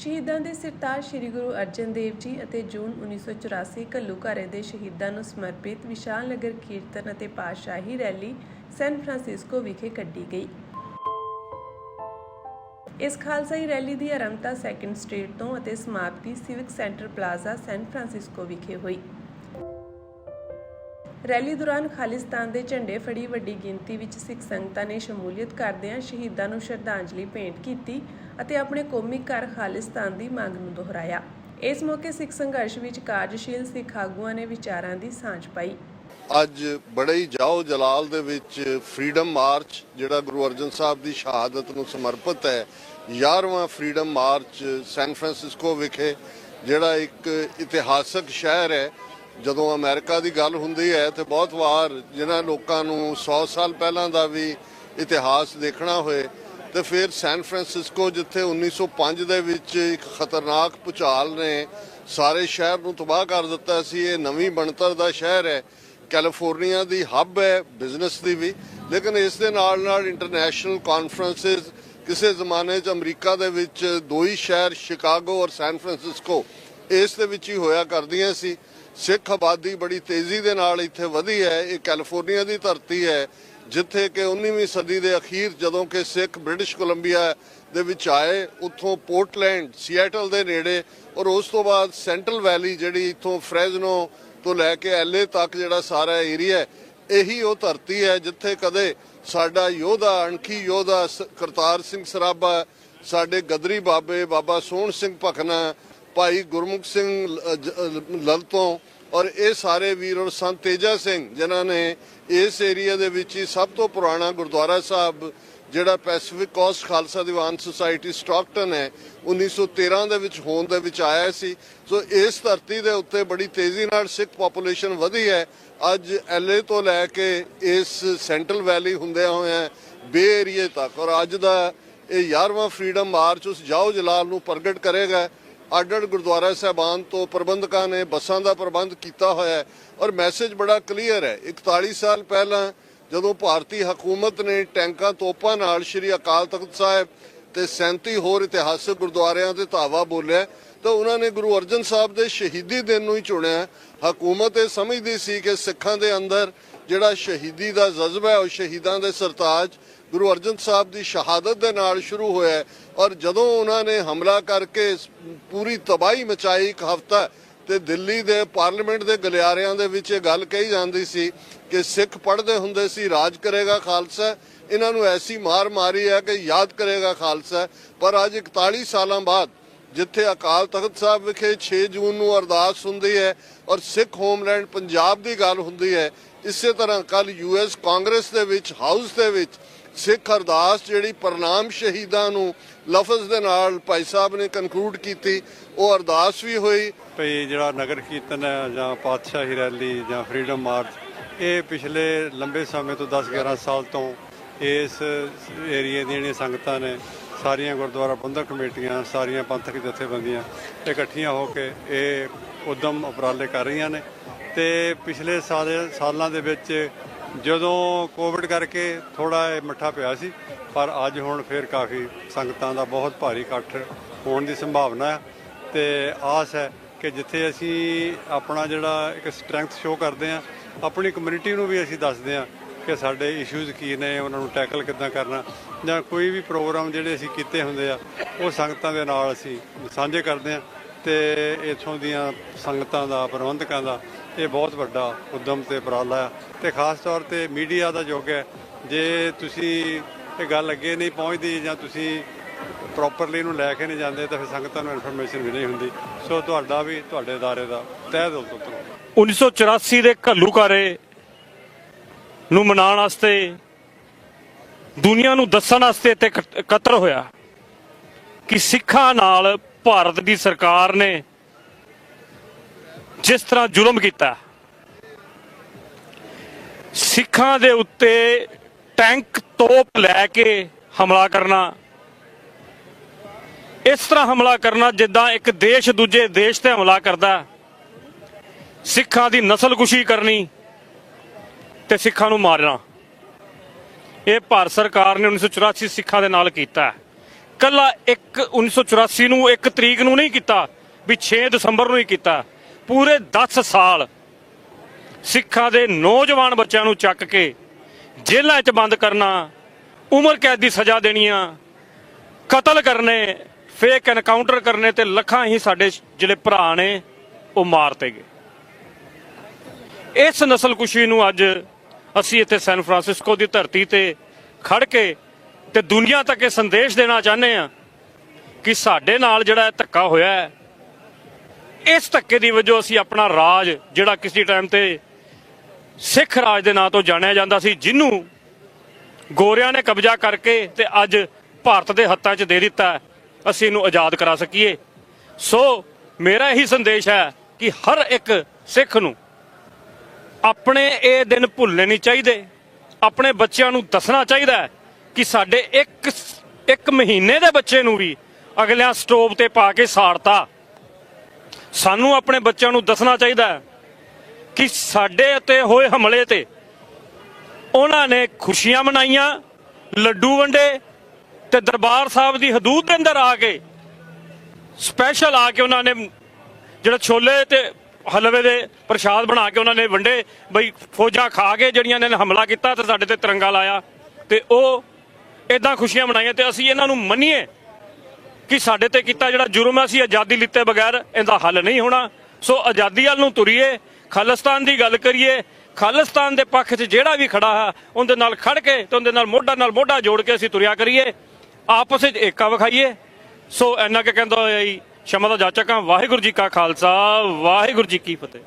ਸ਼ਹੀਦਾਂ ਦੇ ਸਿਰਤਾਜ ਸ੍ਰੀ ਗੁਰੂ ਅਰਜਨ ਦੇਵ ਜੀ ਅਤੇ ਜੂਨ 1984 ਘੱਲੂਘਾਰੇ ਦੇ ਸ਼ਹੀਦਾਂ ਨੂੰ ਸਮਰਪਿਤ ਵਿਸ਼ਾਲ ਨਗਰ ਕੀਰਤਨ ਅਤੇ ਪਾਤਸ਼ਾਹੀ ਰੈਲੀ ਸੈਨ ਫਰਾਂਸਿਸਕੋ ਵਿਖੇ ਕੱਢੀ ਗਈ। ਇਸ ਖਾਲਸਾਈ ਰੈਲੀ ਦੀ ਆਰੰਭਤਾ ਸੈਕੰਡ ਸਟਰੀਟ ਤੋਂ ਅਤੇ ਸਮਾਪਤੀ Civic Center Plaza San Francisco ਵਿਖੇ ਹੋਈ। ਰੈਲੀ ਦੌਰਾਨ ਖਾਲਿਸਤਾਨ ਦੇ ਝੰਡੇ ਫੜੀ ਵੱਡੀ ਗਿਣਤੀ ਵਿੱਚ ਸਿੱਖ ਸੰਗਤਾਂ ਨੇ ਸ਼ਮੂਲੀਅਤ ਕਰਦਿਆਂ ਸ਼ਹੀਦਾਂ ਨੂੰ ਸ਼ਰਧਾਂਜਲੀ ਭੇਂਟ ਕੀਤੀ ਅਤੇ ਆਪਣੇ ਕੌਮੀ ਘਰ ਖਾਲਿਸਤਾਨ ਦੀ ਮੰਗ ਨੂੰ ਦੁਹਰਾਇਆ। ਇਸ ਮੌਕੇ ਸਿੱਖ ਸੰਘਰਸ਼ ਵਿੱਚ ਕਾਰਜਸ਼ੀਲ ਸਿੱਖ ਆਗੂਆਂ ਨੇ ਵਿਚਾਰਾਂ ਦੀ ਸਾਂਝ ਪਾਈ। ਅੱਜ ਬੜੇ ਹੀ ਜਾਓ ਜਲਾਲ ਦੇ ਵਿੱਚ ਫਰੀडम ਮਾਰਚ, ਜਿਹੜਾ ਗੁਰੂ ਅਰਜਨ ਸਾਹਿਬ ਦੀ ਸ਼ਹਾਦਤ ਨੂੰ ਸਮਰਪਿਤ ਹੈ 11ਵਾਂ ਫਰੀडम ਮਾਰਚ ਸੈਨ ਫਰਾਂਸਿਸਕੋ ਵਿਖੇ, ਜਿਹੜਾ ਇੱਕ ਇਤਿਹਾਸਕ ਸ਼ਹਿਰ ਹੈ। ਜਦੋਂ ਅਮਰੀਕਾ ਦੀ ਗੱਲ ਹੁੰਦੀ ਹੈ ਤੇ ਬਹੁਤ ਵਾਰ ਜਿਨ੍ਹਾਂ ਲੋਕਾਂ ਨੂੰ 100 ਸਾਲ ਪਹਿਲਾਂ ਦਾ ਵੀ ਇਤਿਹਾਸ ਦੇਖਣਾ ਹੋਏ ਤੇ ਫਿਰ ਸੈਨ ਫਰਾਂਸਿਸਕੋ, ਜਿੱਥੇ 1905 ਦੇ ਵਿੱਚ ਇੱਕ ਖਤਰਨਾਕ ਭੁਚਾਲ ਨੇ ਸਾਰੇ ਸ਼ਹਿਰ ਨੂੰ ਤਬਾਹ ਕਰ ਦਿੱਤਾ ਸੀ, ਇਹ ਨਵੀਂ ਬਣਤਰ ਦਾ ਸ਼ਹਿਰ ਹੈ। ਕੈਲੀਫੋਰਨੀਆ ਦੀ ਹੱਬ ਹੈ, ਬਿਜ਼ਨਸ ਦੀ ਵੀ। ਲੇਕਿਨ ਇਸ ਦੇ ਨਾਲ ਨਾਲ ਇੰਟਰਨੈਸ਼ਨਲ ਕਾਨਫਰੰਸਿਸ, ਕਿਸੇ ਜ਼ਮਾਨੇ 'ਚ ਅਮਰੀਕਾ ਦੇ ਵਿੱਚ ਦੋ ਹੀ ਸ਼ਹਿਰ, ਸ਼ਿਕਾਗੋ ਔਰ ਸੈਨ ਫਰਾਂਸਿਸਕੋ, ਇਸ ਦੇ ਵਿੱਚ ਹੀ ਹੋਇਆ ਕਰਦੀਆਂ ਸੀ। ਸਿੱਖ ਆਬਾਦੀ ਬੜੀ ਤੇਜ਼ੀ ਦੇ ਨਾਲ ਇੱਥੇ ਵਧੀ ਹੈ, ਇਹ ਕੈਲੀਫੋਰਨੀਆ ਦੀ ਧਰਤੀ ਹੈ। ਜਿੱਥੇ ਕਿ 19ਵੀਂ ਸਦੀ ਦੇ ਅਖੀਰ ਜਦੋਂ ਕਿ ਸਿੱਖ ਬ੍ਰਿਟਿਸ਼ ਕੋਲੰਬੀਆ ਦੇ ਵਿੱਚ ਆਏ, ਉੱਥੋਂ ਪੋਰਟਲੈਂਡ, ਸੀਐਟਲ ਦੇ ਨੇੜੇ ਔਰ ਉਸ ਤੋਂ ਬਾਅਦ ਸੈਂਟਰਲ ਵੈਲੀ ਜਿਹੜੀ ਇੱਥੋਂ ਫ੍ਰੈਜ਼ਨੋ ਤੋਂ ਲੈ ਕੇ ਐਲਏ ਤੱਕ ਜਿਹੜਾ ਸਾਰਾ ਏਰੀਆ ਇਹੀ ਉਹ ਧਰਤੀ ਹੈ ਜਿੱਥੇ ਕਦੇ ਸਾਡਾ ਯੋਧਾ, ਅਣਖੀ ਯੋਧਾ ਸ- ਕਰਤਾਰ ਸਿੰਘ ਸਰਾਭਾ, ਸਾਡੇ ਗਦਰੀ ਬਾਬੇ ਬਾਬਾ ਸੋਹਣ ਸਿੰਘ ਭਖਨਾ ਭਾਈ ਗੁਰਮੁਖ ਸਿੰਘ ਲ- ਜ- ਲਲਤੋਂ ਔਰ ਇਹ ਸਾਰੇ ਵੀਰ ਔਰ ਸੰਤ ਤੇਜਾ ਸਿੰਘ, ਜਿਨ੍ਹਾਂ ਨੇ ਇਸ ਏਰੀਆ ਦੇ ਵਿੱਚ ਹੀ ਸਭ ਤੋਂ ਪੁਰਾਣਾ ਗੁਰਦੁਆਰਾ ਸਾਹਿਬ, ਜਿਹੜਾ Pacific Coast Khalsa Diwan Society Stockton ਹੈ 1913 ਦੇ ਵਿੱਚ ਹੋਂਦ ਦੇ ਵਿੱਚ ਆਇਆ ਸੀ। ਸੋ ਇਸ ਧਰਤੀ ਦੇ ਉੱਤੇ ਬੜੀ ਤੇਜ਼ੀ ਨਾਲ ਸਿੱਖ ਪੋਪੂਲੇਸ਼ਨ ਵਧੀ ਹੈ। ਅੱਜ ਐਲਏ ਤੋਂ ਲੈ ਕੇ ਇਸ ਸੈਂਟਰਲ ਵੈਲੀ ਹੁੰਦੇ ਹੋਏ ਬੇ ਏਰੀਏ ਤੱਕ। ਔਰ ਅੱਜ ਦਾ ਇਹ 11ਵਾਂ ਫਰੀडम ਮਾਰਚ ਉਸ ਜਾਓ ਜਲਾਲ ਨੂੰ ਪ੍ਰਗਟ ਕਰੇਗਾ। ਅੱਡ ਅੱਡ ਗੁਰਦੁਆਰਾ ਸਾਹਿਬਾਨ ਤੋਂ ਪ੍ਰਬੰਧਕਾਂ ਨੇ ਬੱਸਾਂ ਦਾ ਪ੍ਰਬੰਧ ਕੀਤਾ ਹੋਇਆ ਹੈ ਔਰ ਮੈਸੇਜ ਬੜਾ ਕਲੀਅਰ ਹੈ। 41 ਸਾਲ ਪਹਿਲਾਂ ਜਦੋਂ ਭਾਰਤੀ ਹਕੂਮਤ ਨੇ ਟੈਂਕਾਂ ਤੋਪਾਂ ਨਾਲ ਸ੍ਰੀ ਅਕਾਲ ਤਖਤ ਸਾਹਿਬ ਤੇ 37 ਹੋਰ ਇਤਿਹਾਸਕ ਗੁਰਦੁਆਰਿਆਂ ਤੇ ਧਾਵਾ ਬੋਲਿਆ ਤਾਂ ਉਹਨਾਂ ਨੇ ਗੁਰੂ ਅਰਜਨ ਸਾਹਿਬ ਦੇ ਸ਼ਹੀਦੀ ਦਿਨ ਨੂੰ ਹੀ ਚੁਣਿਆ ਹਕੂਮਤ ਇਹ ਸਮਝਦੀ ਸੀ ਕਿ ਸਿੱਖਾਂ ਦੇ ਅੰਦਰ ਜਿਹੜਾ ਸ਼ਹੀਦੀ ਦਾ ਜਜ਼ਬਾ ਹੈ, ਉਹ ਸ਼ਹੀਦਾਂ ਦੇ ਸਰਤਾਜ ਗੁਰੂ ਅਰਜਨ ਸਾਹਿਬ ਦੀ ਸ਼ਹਾਦਤ ਦੇ ਨਾਲ ਸ਼ੁਰੂ ਹੋਇਆ ਔਰ ਜਦੋਂ ਉਹਨਾਂ ਨੇ ਹਮਲਾ ਕਰਕੇ ਪੂਰੀ ਤਬਾਹੀ ਮਚਾਈ ਇੱਕ ਹਫ਼ਤਾ, ਤੇ ਦਿੱਲੀ ਦੇ ਪਾਰਲੀਮੈਂਟ ਦੇ ਗਲਿਆਰਿਆਂ ਦੇ ਵਿੱਚ ਇਹ ਗੱਲ ਕਹੀ ਜਾਂਦੀ ਸੀ ਕਿ ਸਿੱਖ ਪੜ੍ਹਦੇ ਹੁੰਦੇ ਸੀ, ਰਾਜ ਕਰੇਗਾ ਖਾਲਸਾ। ਇਹਨਾਂ ਨੂੰ ਐਸੀ ਮਾਰ ਮਾਰੀ ਹੈ ਕਿ ਯਾਦ ਕਰੇਗਾ ਖਾਲਸਾ। ਪਰ ਅੱਜ 41 ਸਾਲਾਂ ਬਾਅਦ ਜਿੱਥੇ ਅਕਾਲ ਤਖਤ ਸਾਹਿਬ ਵਿਖੇ 6 ਜੂਨ ਨੂੰ ਅਰਦਾਸ ਹੁੰਦੀ ਹੈ ਔਰ ਸਿੱਖ ਹੋਮਲੈਂਡ ਪੰਜਾਬ ਦੀ ਗੱਲ ਹੁੰਦੀ ਹੈ ਇਸੇ ਤਰ੍ਹਾਂ ਕੱਲ ਯੂਐਸ ਕਾਂਗਰਸ ਦੇ ਵਿੱਚ, ਹਾਊਸ ਦੇ ਵਿੱਚ ਸਿੱਖ ਅਰਦਾਸ ਜਿਹੜੀ ਪ੍ਰਣਾਮ ਸ਼ਹੀਦਾਂ ਨੂੰ ਲਫ਼ਜ਼ ਦੇ ਨਾਲ ਭਾਈ ਸਾਹਿਬ ਨੇ ਕਨਕਲੂਡ ਕੀਤੀ, ਉਹ ਅਰਦਾਸ ਵੀ ਹੋਈ। ਭਈ ਜਿਹੜਾ ਨਗਰ ਕੀਰਤਨ ਹੈ ਜਾਂ ਪਾਤਸ਼ਾਹੀ ਰੈਲੀ ਜਾਂ ਫਰੀडम ਮਾਰਚ ਇਹ ਪਿਛਲੇ ਲੰਬੇ ਸਮੇਂ ਤੋਂ 10-11 ਸਾਲ ਤੋਂ ਇਸ ਏਰੀਏ ਦੀਆਂ ਜਿਹੜੀਆਂ ਸੰਗਤਾਂ ਨੇ, ਸਾਰੀਆਂ ਗੁਰਦੁਆਰਾ ਪ੍ਰਬੰਧਕ ਕਮੇਟੀਆਂ, ਸਾਰੀਆਂ ਪੰਥਕ ਜਥੇਬੰਦੀਆਂ ਇਕੱਠੀਆਂ ਹੋ ਕੇ ਇਹ ਉਦਮ ਉਪਰਾਲੇ ਕਰ ਰਹੀਆਂ ਨੇ। ਤੇ ਪਿਛਲੇ ਸਾਲ ਸਾਲਾਂ ਦੇ ਵਿੱਚ ਜਦੋਂ ਕੋਵਿਡ ਕਰਕੇ ਥੋੜਾ ਇਹ ਮੱਠਾ ਪਿਆ ਸੀ, ਪਰ ਅੱਜ ਹੁਣ ਫੇਰ ਕਾਫੀ ਸੰਗਤਾਂ ਦਾ ਬਹੁਤ ਭਾਰੀ ਇਕੱਠ ਹੋਣ ਦੀ ਸੰਭਾਵਨਾ ਹੈ। ਤੇ ਆਸ ਹੈ ਕਿ ਜਿੱਥੇ ਅਸੀਂ ਆਪਣਾ ਜਿਹੜਾ ਇੱਕ ਸਟਰੈਂਥ ਸ਼ੋ ਕਰਦੇ ਆ ਆਪਣੀ ਕਮਿਊਨਿਟੀ ਨੂੰ ਵੀ ਅਸੀਂ ਦੱਸਦੇ ਆ ਕਿ ਸਾਡੇ ਇਸ਼ੂਜ਼ ਕੀ ਨੇ, ਉਹਨਾਂ ਨੂੰ ਟੈਕਲ ਕਿੱਦਾਂ ਕਰਨਾ, ਜਾਂ ਕੋਈ ਵੀ ਪ੍ਰੋਗਰਾਮ ਜਿਹੜੇ ਅਸੀਂ ਕੀਤੇ ਹੁੰਦੇ ਆ, ਉਹ ਸੰਗਤਾਂ ਦੇ ਨਾਲ ਅਸੀਂ ਸਾਂਝੇ ਕਰਦੇ ਆ ਤੇ ਇਥੋਂ ਦੀਆਂ ਸੰਗਤਾਂ ਦਾ ਪ੍ਰਬੰਧਕਾਂ ਦਾ ਇਹ ਬਹੁਤ ਵੱਡਾ ਉਦਮ ਤੇ ਉਪਰਾਲਾ ਹੈ ਤੇ ਖਾਸ ਤੌਰ ਤੇ ਮੀਡੀਆ ਦਾ ਯੋਗ ਹੈ ਜੇ ਤੁਸੀਂ ਇਹ ਗੱਲ ਅੱਗੇ ਨਹੀਂ ਪਹੁੰਚਦੀ ਜਾਂ ਤੁਸੀਂ ਪ੍ਰੋਪਰਲੀ ਇਹਨੂੰ ਲੈ ਕੇ ਨਹੀਂ ਜਾਂਦੇ ਤਾਂ ਫਿਰ ਸੰਗਤਾਂ ਨੂੰ ਇਨਫੋਰਮੇਸ਼ਨ ਵੀ ਨਹੀਂ ਹੁੰਦੀ ਸੋ ਤੁਹਾਡਾ ਵੀ ਤੁਹਾਡੇ ادارے ਦਾ ਤਹਿ ਦਿਲ ਤੋਂ ਧੰਨਵਾਦ 1984 ਦੇ ਘੱਲੂਘਾਰੇ ਨੂੰ ਮਨਾਉਣ ਵਾਸਤੇ ਦੁਨੀਆ ਨੂੰ ਦੱਸਣ ਵਾਸਤੇ ਇੱਥੇ ਇਕ- ਇਕੱਤਰ ਹੋਇਆ ਕਿ ਸਿੱਖਾਂ ਨਾਲ ਭਾਰਤ ਦੀ ਸਰਕਾਰ ਨੇ ਜਿਸ ਤਰ੍ਹਾਂ ਜ਼ੁਲਮ ਕੀਤਾ, ਸਿੱਖਾਂ ਦੇ ਉੱਤੇ ਟੈਂਕ ਤੋਪ ਲੈ ਕੇ ਹਮਲਾ ਕਰਨਾ, ਇਸ ਤਰ੍ਹਾਂ ਹਮਲਾ ਕਰਨਾ ਜਿੱਦਾਂ ਇੱਕ ਦੇਸ਼ ਦੂਜੇ ਦੇਸ਼ ਤੇ ਹਮਲਾ ਕਰਦਾ, ਸਿੱਖਾਂ ਦੀ ਨਸਲਕੁਸ਼ੀ ਕਰਨੀ ਤੇ ਸਿੱਖਾਂ ਨੂੰ ਮਾਰਨਾ। ਇਹ ਭਾਰਤ ਸਰਕਾਰ ਨੇ 1984 ਸਿੱਖਾਂ ਦੇ ਨਾਲ ਕੀਤਾ। ਕੱਲਾ 1 1984 ਨੂੰ ਇੱਕ ਤਰੀਕ ਨੂੰ ਨਹੀਂ ਕੀਤਾ, ਵੀ 6 ਦਸੰਬਰ ਨੂੰ ਹੀ ਕੀਤਾ। ਪੂਰੇ 10 ਸਾਲ ਸਿੱਖਾਂ ਦੇ ਨੌਜਵਾਨ ਬੱਚਿਆਂ ਨੂੰ ਚੱਕ ਕੇ ਜੇਲ੍ਹਾਂ 'ਚ ਬੰਦ ਕਰਨਾ, ਉਮਰ ਕੈਦ ਦੀ ਸਜ਼ਾ ਦੇਣੀਆਂ, ਕਤਲ ਕਰਨੇ ਫੇਕ ਐਨਕਾਊਂਟਰ ਕਰਨੇ ਤੇ ਲੱਖਾਂ ਹੀ ਸਾਡੇ ਜਿਹੜੇ ਭਰਾ ਨੇ, ਉਹ ਮਾਰਤੇ ਗਏ। ਇਸ ਨਸਲਕੁਸ਼ੀ ਨੂੰ ਅੱਜ ਅਸੀਂ ਇੱਥੇ ਸੈਨ ਫਰਾਂਸਿਸਕੋ ਦੀ ਧਰਤੀ ਤੇ ਖੜ ਕੇ ਤੇ ਦੁਨੀਆ ਤੱਕ ਇਹ ਸੰਦੇਸ਼ ਦੇਣਾ ਚਾਹੁੰਦੇ ਆ ਕਿ ਸਾਡੇ ਨਾਲ ਜਿਹੜਾ ਧੱਕਾ ਹੋਇਆ ਹੈ, ਇਸ ਧੱਕੇ ਦੀ ਵਜ੍ਹਾ ਅਸੀਂ ਆਪਣਾ ਰਾਜ ਜਿਹੜਾ ਕਿਸੇ ਟਾਈਮ ਤੇ ਸਿੱਖ ਰਾਜ ਦੇ ਨਾਂ ਤੋਂ ਜਾਣਿਆ ਜਾਂਦਾ ਸੀ, ਜਿਹਨੂੰ ਗੋਰਿਆਂ ਨੇ ਕਬਜ਼ਾ ਕਰਕੇ ਤੇ ਅੱਜ ਭਾਰਤ ਦੇ ਹੱਥਾਂ 'ਚ ਦੇ ਦਿੱਤਾ ਅਸੀਂ ਇਹਨੂੰ ਆਜ਼ਾਦ ਕਰਾ ਸਕੀਏ। ਸੋ ਮੇਰਾ ਇਹੀ ਸੰਦੇਸ਼ ਹੈ ਕਿ ਹਰ ਇੱਕ ਸਿੱਖ ਨੂੰ ਆਪਣੇ ਇਹ ਦਿਨ ਭੁੱਲਣੇ ਨਹੀਂ ਚਾਹੀਦੇ, ਆਪਣੇ ਬੱਚਿਆਂ ਨੂੰ ਦੱਸਣਾ ਚਾਹੀਦਾ ਹੈ ਕਿ ਸਾਡੇ ਇੱਕ ਇੱਕ ਮਹੀਨੇ ਦੇ ਬੱਚੇ ਨੂੰ ਵੀ ਅਗਲਿਆਂ ਸਟੋਵ ਤੇ ਪਾ ਕੇ ਸਾੜਤਾ। ਸਾਨੂੰ ਆਪਣੇ ਬੱਚਿਆਂ ਨੂੰ ਦੱਸਣਾ ਚਾਹੀਦਾ ਕਿ ਸਾਡੇ 'ਤੇ ਹੋਏ ਹਮਲੇ ਤੇ ਉਹਨਾਂ ਨੇ ਖੁਸ਼ੀਆਂ ਮਨਾਈਆਂ, ਲੱਡੂ ਵੰਡੇ ਤੇ ਦਰਬਾਰ ਸਾਹਿਬ ਦੀ ਹਦੂਦ ਦੇ ਅੰਦਰ ਆ ਕੇ ਸਪੈਸ਼ਲ ਆ ਕੇ ਉਹਨਾਂ ਨੇ ਜਿਹੜਾ ਛੋਲੇ ਤੇ ਹਲਵੇ ਦੇ ਪ੍ਰਸ਼ਾਦ ਬਣਾ ਕੇ ਉਹਨਾਂ ਨੇ ਵੰਡੇ, ਬਈ ਫੌਜਾਂ ਖਾ ਕੇ ਜਿਹੜੀਆਂ ਨੇ ਹਮਲਾ ਕੀਤਾ ਤੇ ਸਾਡੇ ਤੇ ਤਿਰੰਗਾ ਲਾਇਆ ਤੇ ਉਹ ਇਦਾਂ ਖੁਸ਼ੀਆਂ ਮਨਾਈਆਂ ਤੇ ਅਸੀਂ ਇਹਨਾਂ ਨੂੰ ਮੰਨੀਏ ਕਿ ਸਾਡੇ ਤੇ ਕੀਤਾ ਜਿਹੜਾ ਜੁਰਮ ਹੈ, ਅਸੀਂ ਆਜ਼ਾਦੀ ਲਿੱਤੇ ਬਗੈਰ ਇਹਦਾ ਹੱਲ ਨਹੀਂ ਹੋਣਾ। ਸੋ ਆਜ਼ਾਦੀ ਵੱਲ ਨੂੰ ਤੁਰੀਏ, ਖਾਲਿਸਤਾਨ ਦੀ ਗੱਲ ਕਰੀਏ, ਖਾਲਿਸਤਾਨ ਦੇ ਪੱਖ 'ਚ ਜਿਹੜਾ ਵੀ ਖੜਾ ਹੈ, ਉਹਦੇ ਨਾਲ ਖੜ ਕੇ ਤੇ ਉਹਦੇ ਨਾਲ ਮੋਢਾ ਨਾਲ ਮੋਢਾ ਜੋੜ ਕੇ ਅਸੀਂ ਤੁਰਿਆ ਕਰੀਏ, ਆਪਸ ਵਿੱਚ ਏਕਾ ਵਿਖਾਈਏ। ਸੋ ਇੰਨਾ ਕਿ ਕਹਿੰਦਾ ਹੋਇਆ ਜੀ, ਸ਼ਮਾ ਦਾ ਜਾਚਕਾਂ, ਵਾਹਿਗੁਰੂ ਜੀ ਕਾ ਖਾਲਸਾ, ਵਾਹਿਗੁਰੂ ਜੀ ਕੀ ਫਤਿਹ।